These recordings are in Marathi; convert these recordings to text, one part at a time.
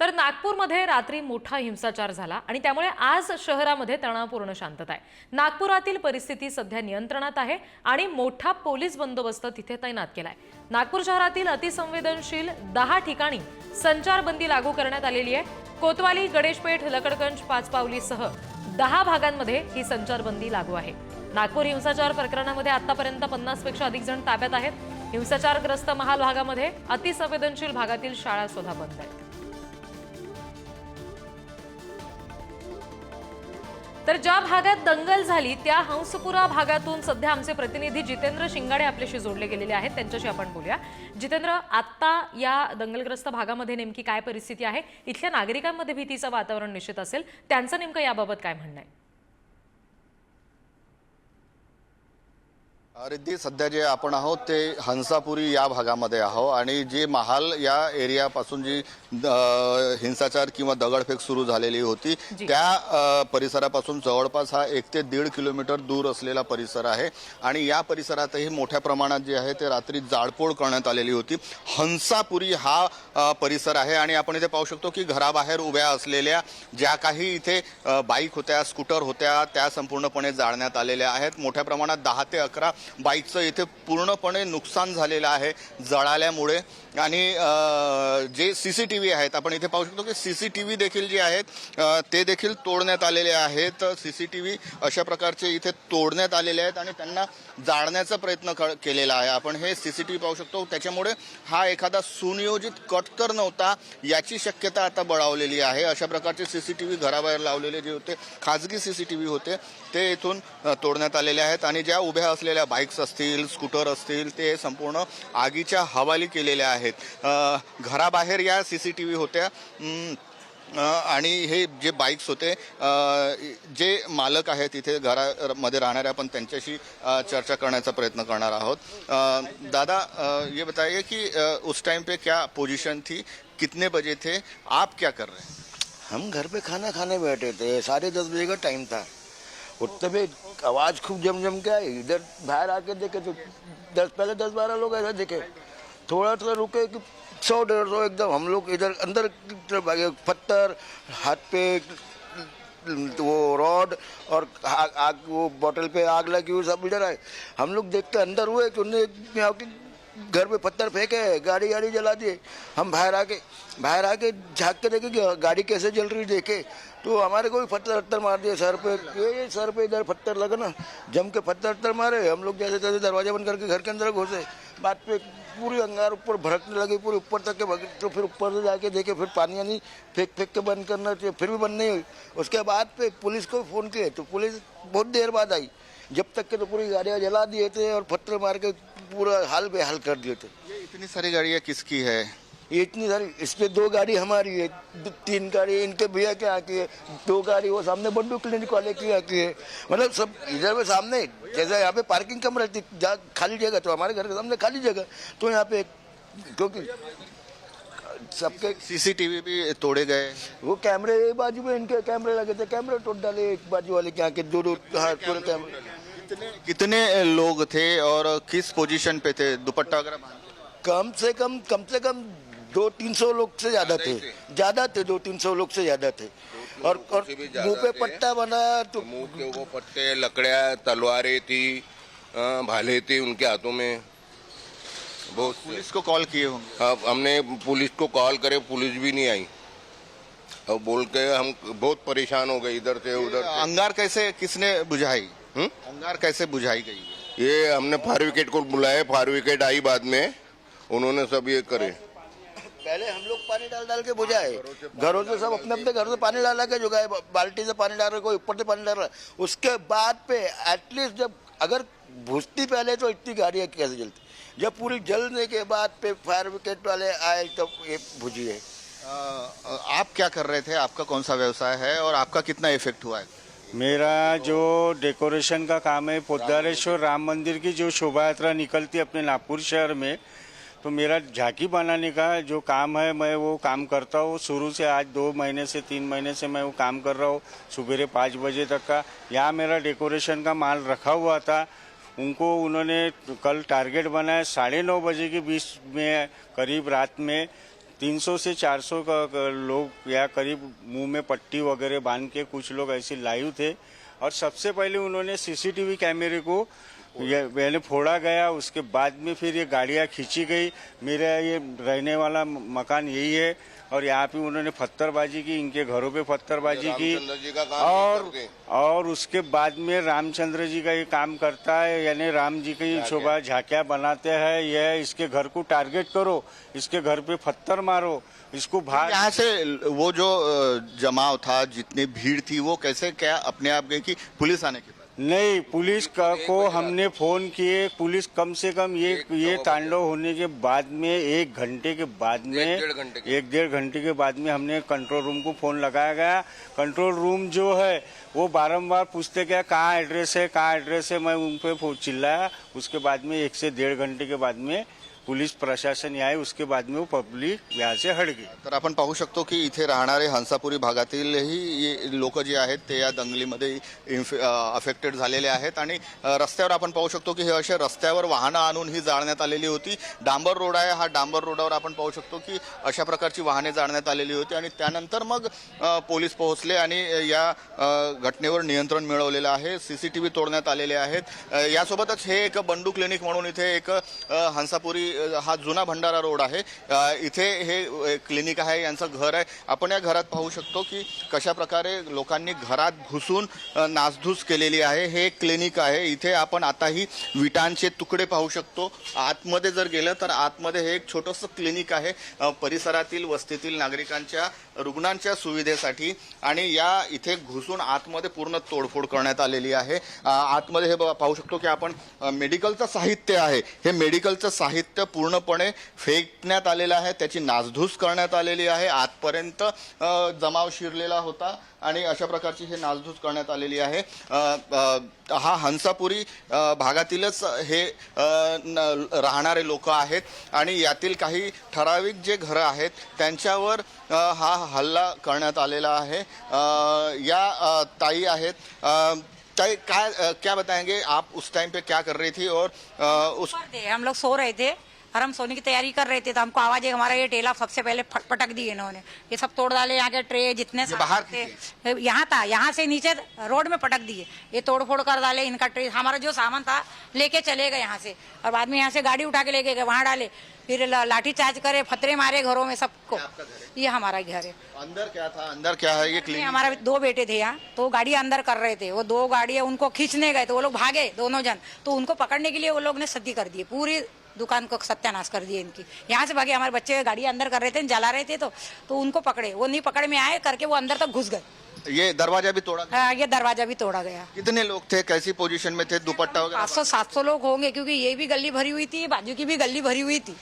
तर नागपूरमध्ये रात्री मोठा हिंसाचार झाला आणि त्यामुळे आज शहरामध्ये तणावपूर्ण शांतता आहे. नागपुरातील परिस्थिती सध्या नियंत्रणात आहे आणि मोठा पोलीस बंदोबस्त तिथे तैनात केलाय. नागपूर शहरातील अतिसंवेदनशील दहा ठिकाणी संचारबंदी लागू करण्यात आलेली आहे. कोतवाली गणेशपेठ लकडगंज पाचपावलीसह दहा भागांमध्ये ही संचारबंदी लागू आहे. नागपूर हिंसाचार प्रकरणामध्ये आतापर्यंत पन्नासपेक्षा अधिक जण ताब्यात आहेत. हिंसाचारग्रस्त महाल भागामध्ये अतिसंवेदनशील भागातील शाळा सुद्धा बंद आहेत. तर ज्या भागात दंगल झाली त्या हंसपुरा भागातून सध्या आमचे प्रतिनिधी जितेंद्र शिंगाडे आपल्याशी जोडले गेलेले आहेत. त्यांच्याशी आपण बोलूया. जितेंद्र आत्ता या दंगलग्रस्त भागामध्ये नेमकी काय परिस्थिती आहे? इथल्या नागरिकांमध्ये भीतीचं वातावरण निश्चित असेल. त्यांचं नेमकं याबाबत काय म्हणणं आहे? रिद्धी सध्या जे आपण आहोत ते हंसापुरी या भागामध्ये आहोत आणि जे महाल या एरियापासून जी हिंसाचार किंवा दगडफेक सुरू झालेली होती. त्या परिसरापासून जवळपास हा एक ते दीड किलोमीटर दूर असलेला परिसर आहे आणि या परिसरातही मोठ्या प्रमाणात जे आहे ते रात्री जाळपोळ करण्यात आलेली होती हंसापुरी हा परिसर आहे आणि आपण इथे पाहू शकतो की घराबाहेर उभ्या असलेल्या ज्या काही इथे बाईक होत्या स्कूटर होत्या त्या संपूर्णपणे जाळण्यात आलेल्या आहेत मोठ्या प्रमाणात दहा ते अकरा बाईकचं इथे पूर्णपणे नुकसान झालेलं आहे. जळाल्यामुळे आणि जे सी सी टी व्ही आहेत आपण इथे पाहू शकतो की सी सी टी व्ही देखील जे आहेत ते देखील तोडण्यात आलेले आहेत. सी सी टी व्ही अशा प्रकारचे इथे तोडण्यात आलेले आहेत आणि त्यांना जाळण्याचा प्रयत्न क- केलेला आहे. आपण हे सी सी टी व्ही पाहू शकतो. त्याच्यामुळे हा एखादा सुनियोजित कट तर नव्हता याची शक्यता आता बळावलेली आहे. अशा प्रकारचे सी सी टी व्ही घराबाहेर लावलेले जे होते खाजगी सी सी टी व्ही होते ते इथून तोडण्यात आलेले आहेत आणि ज्या उभ्या असलेल्या बाईक्स असतील स्कूटर असतील ते संपूर्ण आगीच्या हवाली केलेल्या आहेत. आहेत. घराबाहेर या सी सी टी व्ही होत्या. आणि हे जे बाईक्स होते जे मालक आहेत तिथे घरामध्ये राहणाऱ्या आपण त्यांच्याशी चर्चा करण्याचा प्रयत्न करणार आहोत. दादा ये बताइए कि उस टाइम पे क्या पोजीशन थी? कितने बजे थे? आप क्या कर रहे हैं? हम घर पे खाना खाने बैठे थे। साढ़े दस बजे का टाइम था। उतने पे आवाज़ खूब जम जम के आई। इधर बाहर आके देखे तो दस पहले दस बारह लोग ऐसा देखे। थोड़ा थोड़ा रुके कि सौ डेढ़ सौ एकदम हम लोग इधर अंदर की तरफ़ भागे पत्थर हाथ पे वो रॉड और आग, आग वो बॉटल पे आग लगी हुई सब इधर आए। हम लोग देखते अंदर हुए कि आके घर पे पत्थर फेंके गाड़ी गाड़ी जला दिए। हम बाहर आके बाहर आके झाँक के देखे कि गाड़ी कैसे जल रही देखे। तो हमारे को भी पत्थर वत्थर मार दिए सर पे। ये सर पे इधर पत्थर लगा ना जम के पत्थर वत्थर मारे। हम लोग जैसे तैसे दरवाज़ा बंद करके घर के अंदर घुसे। बात पे पूरी अंगार ऊपर भड़कने लगी, पूरी ऊपर तक के भग तो फिर ऊपर से जाके देखे, फिर पानी यानी फेंक फेंक के बंद करना चाहिए, फिर भी बंद नहीं हुई। उसके बाद पे पुलिस को फ़ोन किए तो पुलिस बहुत देर बाद आई। जब तक के तो पूरी गाड़ियाँ जला दिए थे और पत्थर मार के पूरा हाल बेहाल कर दिए थे। ये इतनी सारी गाड़ियाँ किसकी है? ये इतनी सारी इस पे दो गाड़ी हमारी है तीन गाड़ी इनके भैया के यहाँ की है दो गाड़ी वो सामने बंडू क्लिनिक वाले की यहाँ की है। मतलब सब इधर पे सामने जैसे यहाँ पे पार्किंग कम रहती जहाँ खाली जगह तो हमारे घर के सामने खाली जगह तो यहाँ पे क्योंकि सबके सीसीटीवी भी तोड़े गए। वो कैमरे एक बाजू में इनके कैमरे लगे थे कैमरे तोड़ डाले एक बाजू वाले के यहाँ के दो दो हाँ पूरे कैमरे कितने कितने लोग थे और किस पोजीशन पे थे? दुपट्टा वगैरह कम से कम कम से कम दो तीन सौ लोग से ज़्यादा थे। ज़्यादा थे दो तीन सौ लोग से ज़्यादा थे। और और मुँह पे पट्टा बना तो मुँह के वो पट्टे लकड़िया तलवारें थी भाले थे उनके हाथों में। बहुत पुलिस को कॉल किए होंगे। अब हमने पुलिस को कॉल करे पुलिस भी नहीं आई। अब बोल के हम बहुत परेशान हो गए इधर से उधर अंगार कैसे किसने बुझाई? अंगार कैसे बुझाई गई? ये हमने फायर विकेट को बुलाया फायर विकेट आई बाद में। उन्होंने सब ये करे। पहले हम लोग पानी डाल डाल के बुझाए। घरों से सब अपने अपने घर से पानी डाल के जुगाए बाल्टी से पानी डाल रहे कोई ऊपर से पानी डाल रहा। है उसके बाद पे एटलीस्ट जब अगर बुझती पहले तो इतनी गाड़ियाँ कैसे जलती? जब पूरी जलने के बाद पे फायर ब्रिगेड वाले आए तब ये बुझी है आप क्या कर रहे थे? आपका कौन सा व्यवसाय है और आपका कितना इफ़ेक्ट हुआ है? मेरा जो डेकोरेशन का काम है पोदारेश्वर राम मंदिर की जो शोभा यात्रा निकलती है अपने नागपुर शहर में तो मेरा झांकी बनाने का जो काम है, मैं वो काम करता हूँ। शुरू से आज दो महीने से, तीन महीने से मैं वो काम कर रहा हूँ सुबह पाँच बजे तक का। यहाँ मेरा डेकोरेशन का माल रखा हुआ था। उनको उन्होंने कल टारगेट बनाया, साढ़े नौ बजे के बीच में, करीब रात में 300 से 400 का लोग या करीब मुँह में पट्टी वगैरह बाँध के कुछ लोग ऐसे लाइव थे। और सबसे पहले उन्होंने सीसीटीवी कैमरे को ये पहले फोड़ा गया उसके बाद में फिर ये गाड़ियाँ खींची गई। मेरा ये रहने वाला मकान यही है और यहाँ पे उन्होंने पत्थरबाजी की इनके घरों पे पत्थरबाजी की। और और उसके बाद में रामचंद्र जी का ये काम करता है यानी राम जी की शोभा झाकिया बनाते हैं। यह इसके घर को टारगेट करो इसके घर पे पत्थर मारो इसको भाग यहाँ से वो जो जमाव था जितनी भीड़ थी वो कैसे क्या अपने आप गई कि पुलिस आने के नहीं पुलिस का को हमने फ़ोन किए पुलिस कम से कम ये ये तांडव होने के बाद में एक घंटे के बाद में एक डेढ़ घंटे के। बाद में हमने कंट्रोल रूम को फ़ोन लगाया गया। कंट्रोल रूम जो है वो बारंबार पूछते गया कहाँ एड्रेस है कहाँ एड्रेस है? मैं उन पर चिल्लाया। उसके बाद में एक से डेढ़ घंटे के बाद में पुलिस प्रशासन आए उसके बाद में वो पब्लिक यहाँ से हट गई तर आपण पाहू शकतो की इथे राहणारे हंसापुरी भागातीलही लोक जे आहेत ते या दंगलीमध्ये अफेक्टेड झालेले आहेत. आणि रस्त्यावर आपण पाहू शकतो की हे असे रस्त्यावर वाहनं आणून ही जाळण्यात आलेली होती. डांबर रोड आहे हा डांबर रोडावर आपण पाहू शकतो की अशा प्रकारची वाहने जाळण्यात आलेली होती. आणि त्यानंतर मग पोलीस पोहोचले आणि या घटनेवर नियंत्रण मिळवलेलं आहे. सी सी टी व्ही तोडण्यात आलेले आहेत. यासोबतच हे एक बंडू क्लिनिक म्हणून इथे एक हंसापुरी हा जुना भंडारा रोड आहे. इथे हे क्लिनिक आहे यांचं घर आहे. आपण या घरात पाहू शकतो की कशा प्रकारे लोकांनी घरात घुसून नासधूस केलेली आहे. हे एक क्लिनिक आहे. इथे आपण आताही विटांचे तुकडे पाहू शकतो. आतमध्ये जर गेलं तर आतमध्ये हे एक छोटंसं क्लिनिक आहे. परिसरातील वस्तीतील नागरिकांच्या रुग्णांच्या सुविधेसाठी आणि या इथे घुसून आतमध्ये पूर्ण तोडफोड करण्यात आलेली आहे. आतमध्ये हे ब- पाहू शकतो की आपण मेडिकलचं साहित्य आहे. हे मेडिकलचं साहित्य पूर्णपणे फेकण्यात आलेलं आहे. त्याची नासधूस करण्यात आलेली आहे. आतपर्यंत जमाव शिरलेला होता. आणि अशा प्रकारची हे नासधूस करण्यात आलेली आहे. हा हंसापुरी भागातीलच हे न- राहणारे लोक आहेत. आणि यातील काही ठराविक जे घरं आहेत त्यांच्यावर हा हल्ला करण्यात आलेला आहे. या ताई आहेत. ताई काय क्या बताएंगे? आप उस टाइम पे क्या कर रही थी और उस हम लोग सो रहे थे। और हम सोने की तैयारी कर रहे थे तो हमको आवाज़ है हमारा ये टेला सबसे पहले पटक दिए इन्होंने। ये सब तोड़ डाले यहाँ के ट्रे जितने बाहर थे। यहाँ था यहाँ से नीचे रोड में पटक दिए। ये तोड़ फोड़ कर डाले इनका ट्रे हमारा जो सामान था लेके चले गए यहाँ से। और बाद में यहाँ से गाड़ी उठा के लेके गए वहाँ डाले। फिर लाठी चार्ज करे फतरे मारे घरों में सबको। ये हमारा घर है। अंदर क्या था? अंदर क्या है ये हमारा दो बेटे थे यहाँ तो गाड़ी अंदर कर रहे थे। वो दो गाड़ियाँ उनको खींचने गए तो वो लोग भागे दोनों जन। तो उनको पकड़ने के लिए वो लोग ने सदी कर दी पूरी दुकान को सत्यानाश कर दिए इनकी। यहाँ से भागे हमारे बच्चे गाड़ी अंदर कर रहे थे जला रहे थे तो तो उनको पकड़े। वो नहीं पकड़ में आए करके वो अंदर तक घुस गए। ये दरवाज़ा भी तोड़ा हाँ, ये दरवाज़ा भी तोड़ा गया। कितने लोग थे? कैसी पोजीशन में थे? दुपट्टा वगैरह? पाँच सौ सात सौ लोग होंगे क्योंकि ये भी गली भरी हुई थी बाजू की भी गली भरी हुई थी।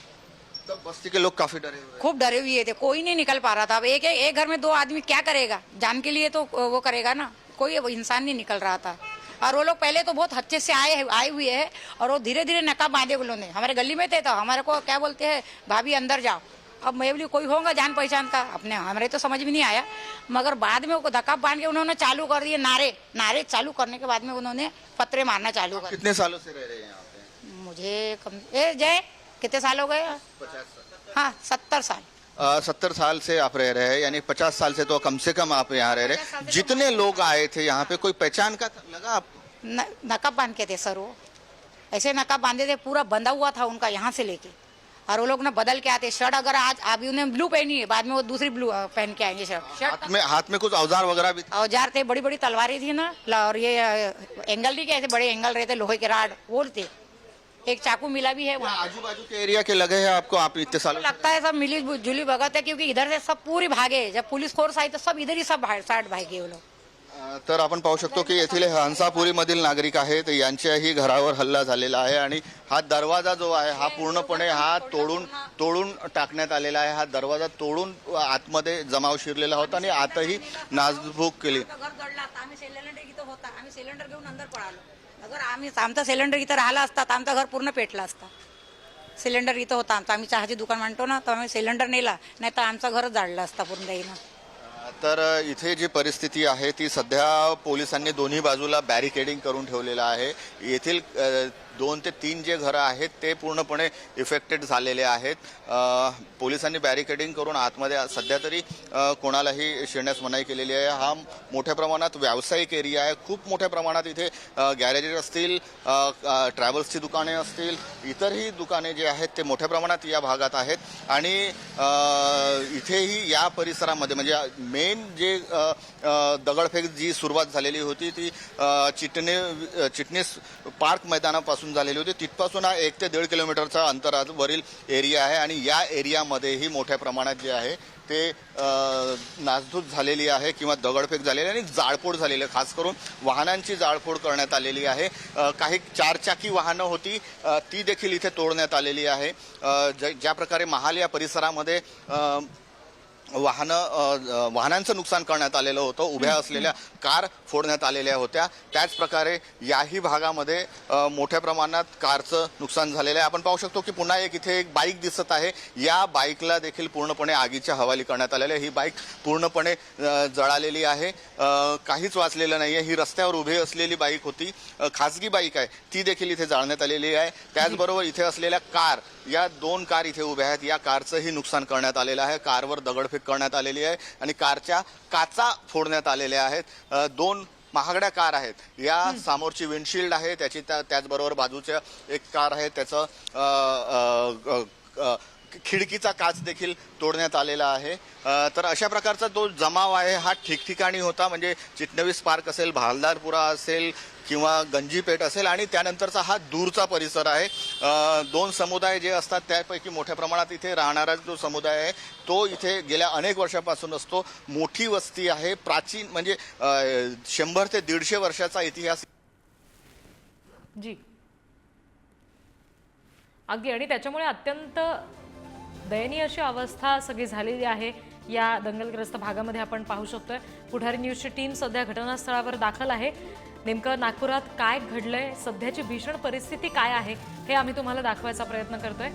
तब बस्ती के लोग काफ़ी डरे हुए। खूब डरे हुए थे कोई नहीं निकल पा रहा था। अब एक एक घर में दो आदमी क्या करेगा? जान के लिए तो वो करेगा ना। कोई इंसान नहीं निकल रहा था। और वो लोग पहले तो बहुत अच्छे से आए आए हुए हैं और वो धीरे धीरे नकाब बांधे उन्होंने हमारे गली में थे तो हमारे को क्या बोलते हैं भाभी अंदर जाओ। अब मैं बोली कोई होगा जान पहचान का? अपने हमारे तो समझ में नहीं आया। मगर बाद में वो धक्का बाँध के उन्होंने चालू कर दिए नारे। नारे चालू करने के बाद में उन्होंने पत्रे मारना चालू कर कितने सालों से रह रहे हैं। मुझे कम ए जय कितने साल हो गए? हाँ सत्तर साल। सत्तर साल से आप रह रहे हैं यानी पचास साल से तो कम से कम आप यहाँ रह रहे हैं। जितने लोग आए थे यहाँ पे कोई पहचान का लगा आपको न- नकाब बाँध के थे सर वो। ऐसे नकाब बांधे थे पूरा बंधा हुआ था उनका यहाँ से लेके। और वो लोग ना बदल के आते शर्ट अगर आज अभी उन्हें ब्लू पहनी है बाद में वो दूसरी ब्लू पहन के आएँगे शर्ट। शर्ट हाथ में हाथ में कुछ औज़ार वगैरह भी औज़ार थे बड़ी बड़ी तलवारें थी ना और ये एंगल नहीं के ऐसे बड़े एंगल रहते लोहे के राड वो थे। एक चाकू मिला भी है वहाँ। आजू बाजू के एरिया के लगे हैं आपको? आप इतने सालों? लगता है सब मिली जुली भगत है क्योंकि इधर से सब पूरी भागे जब पुलिस फोर्स आई तो सब इधर ही सब बाहेर साठ भागे वो लोग। तर आपण पाहू शकतो की येथील हे हंसापुरी मधील नागरिक आहेत. यांच्याही घरावर हल्ला झालेला आहे आणि हा दरवाजा जो आहे हा पूर्णपणे हा तोडून तोडून टाकण्यात आलेला आहे. हा दरवाजा तोडून आतमध्ये जमाव शिरलेला होता आणि आतही नासधूक केली. आम्ही सिलेंडर होता. आम्ही सिलेंडर घेऊन अंदर पळालो. अगर आम्ही आमचा सिलेंडर इथं राहिला असता तर आमचं घर पूर्ण पेटला असता. सिलेंडर इथं होता आमचा. आम्ही चहाची दुकान म्हणतो ना तर आम्ही सिलेंडर नेला. नाही तर आमचं घरच जाळलं असता पूर्ण जाईनं तर इथे जी परिस्थिती आहे ती सध्या पोलिसांनी दोन्ही बाजूला बॅरिकेडिंग करून ठेवलेलं आहे. येथील दोन ते तीन जे घरं आहेत ते पूर्णपणे इफेक्टेड झालेले आहेत. पोलिसांनी बॅरिकेडिंग करून आतमध्ये सध्या तरी कोणालाही शिरण्यास मनाई केलेली आहे. हा मोठ्या प्रमाणात व्यावसायिक एरिया आहे. खूप मोठ्या प्रमाणात इथे गॅरेजेस असतील ट्रॅव्हल्सची दुकाने असतील इतरही दुकाने जे आहेत ते मोठ्या प्रमाणात या भागात आहेत. आणि इथेही या परिसरामध्ये म्हणजे मेन जे दगडफेक जी सुरुवात झालेली होती ती चिटणे चिटणीस पार्क मैदानापासून झालेली होती. तिथपासून हा एक ते दीड किलोमीटरचा अंतरावरील एरिया आहे आणि या एरियामध्येही मोठ्या प्रमाणात जे आहे ते नासधूस झालेली आहे किंवा दगडफेक झालेली आहे आणि जाळपोळ झालेली आहे. खास करून वाहनांची जाळपोळ करण्यात आलेली आहे. काही चारचाकी वाहनं होती. ती देखील इथे तोडण्यात आलेली आहे. ज- ज्या प्रकारे महाल या परिसरामध्ये वाहनं वाहनांचं नुकसान करण्यात आलेलं होतं. उभ्या असलेल्या कार फोडण्यात आलेल्या होत्या. त्याच प्रकारे याही भागामध्ये मोठ्या प्रमाणात कारचं नुकसान झालेलं आहे. आपण पाहू शकतो की पुन्हा एक इथे एक बाईक दिसत आहे. या बाईकला देखील पूर्णपणे आगीच्या हवाली करण्यात आलेलं आहे ही बाईक पूर्णपणे जळालेली आहे. काहीच वाचलेलं नाही आहे ही रस्त्यावर उभी असलेली बाईक होती. खाजगी बाईक आहे. ती देखील इथे जाळण्यात आलेली आहे. त्याचबरोबर इथे असलेल्या कार या दोन कार इथे उभ्या आहेत. या कारचंही नुकसान करण्यात आलेलं आहे. कारवर दगडफेक करण्यात आलेली आहे आणि कारच्या काचा फोडण्यात आलेल्या आहेत. दोन महागड्या कार आहेत. या समोरची विंडशिल्ड आहे त्याची त्या त्याचबरोबर बाजूच्या एक कार आहे त्याचं खिडकीचा काच देखील तोडण्यात आलेला आहे. तर अशा प्रकारचा जो जमाव आहे हा ठिकठिकाणी होता. म्हणजे चिटणवीस पार्क असेल भालदारपुरा असेल किंवा गंजीपेठ असेल आणि त्यानंतरचा हा दूरचा परिसर आहे. दोन समुदाय जे असतात त्यापैकी मोठ्या प्रमाणात इथे राहणारा जो समुदाय आहे तो इथे गेल्या अनेक वर्षापासून असतो. मोठी वस्ती आहे. प्राचीन म्हणजे शंभर ते दीडशे वर्षाचा इतिहास जी. अगदी. आणि त्याच्यामुळे अत्यंत दयनीय अशी अवस्था सगळी झालेली आहे. या दंगलग्रस्त भागामध्ये आपण पाहू शकतोय. पुढारी न्यूजची टीम सध्या घटनास्थळावर दाखल आहे. नेमकं नागपुरात काय घडलंय? सध्याची भीषण परिस्थिती काय आहे? हे आम्ही तुम्हाला दाखवायचा प्रयत्न करतोय.